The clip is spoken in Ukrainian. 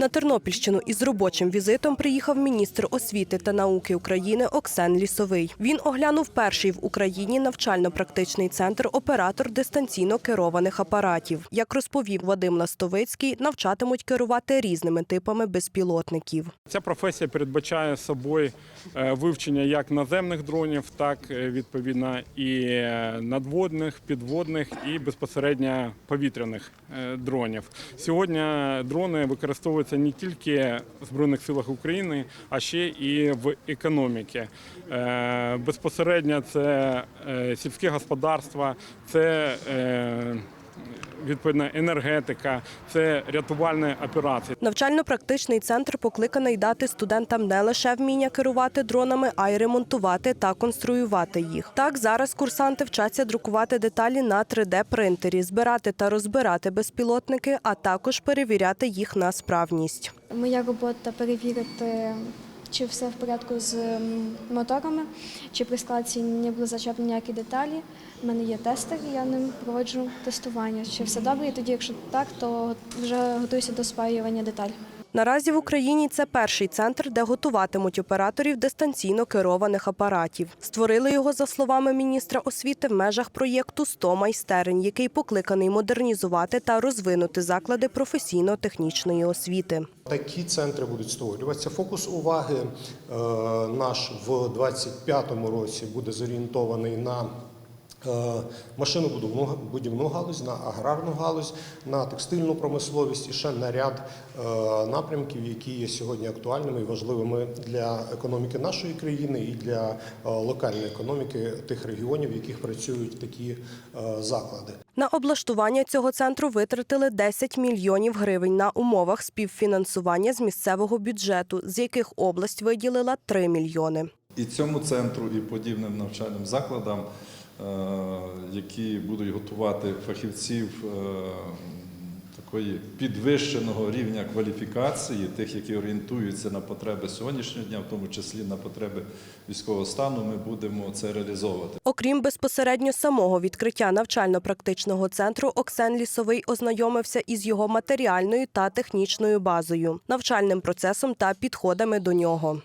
На Тернопільщину із робочим візитом приїхав міністр освіти та науки України Оксен Лісовий. Він оглянув перший в Україні навчально-практичний центр оператор дистанційно керованих апаратів. Як розповів Вадим Ластовицький, навчатимуть керувати різними типами безпілотників. Ця професія передбачає собою е, вивчення як наземних дронів, так е, відповідно і е, надводних, підводних і безпосередньо повітряних дронів. Сьогодні дрони використовуються не тільки в Збройних силах України, а ще і в економіці. Е, Безпосередньо це е, сільське господарство, це е, відповідно енергетика, це рятувальні операції. Навчально-практичний центр покликаний дати студентам не лише вміння керувати дронами, а й ремонтувати та конструювати їх. Так зараз курсанти вчаться друкувати деталі на 3D-принтері, збирати та розбирати безпілотники, а також перевіряти їх на справність. Моя робота перевірити, чи все в порядку з моторами, чи при складці не були зачеплені ніякі деталі. У мене є тестер, я ним проводжу тестування. Чи все добре, і тоді, якщо так, то вже готуюся до спаювання деталей. Наразі в Україні це перший центр, де готуватимуть операторів дистанційно керованих апаратів. Створили його, за словами міністра освіти, в межах проєкту «100 майстерень, який покликаний модернізувати та розвинути заклади професійно-технічної освіти. Такі центри будуть створюватися. Фокус уваги е, наш в 2025 році буде зорієнтований на машинобудівну будівну галузь, на аграрну галузь, на текстильну промисловість і ще на ряд е, напрямків, які є сьогодні актуальними і важливими для економіки нашої країни і для е, локальної економіки тих регіонів, в яких працюють такі е, заклади. На облаштування цього центру витратили 10 мільйонів гривень на умовах співфінансування з місцевого бюджету, з яких область виділила 3 мільйони. І цьому центру, і подібним навчальним закладам, е, які будуть готувати фахівців е, такої підвищеного рівня кваліфікації, тих, які орієнтуються на потреби сьогоднішнього дня, в тому числі на потреби військового стану, ми будемо це реалізовувати. Окрім безпосередньо самого відкриття навчально-практичного центру, Оксен Лісовий ознайомився із його матеріальною та технічною базою, навчальним процесом та підходами до нього.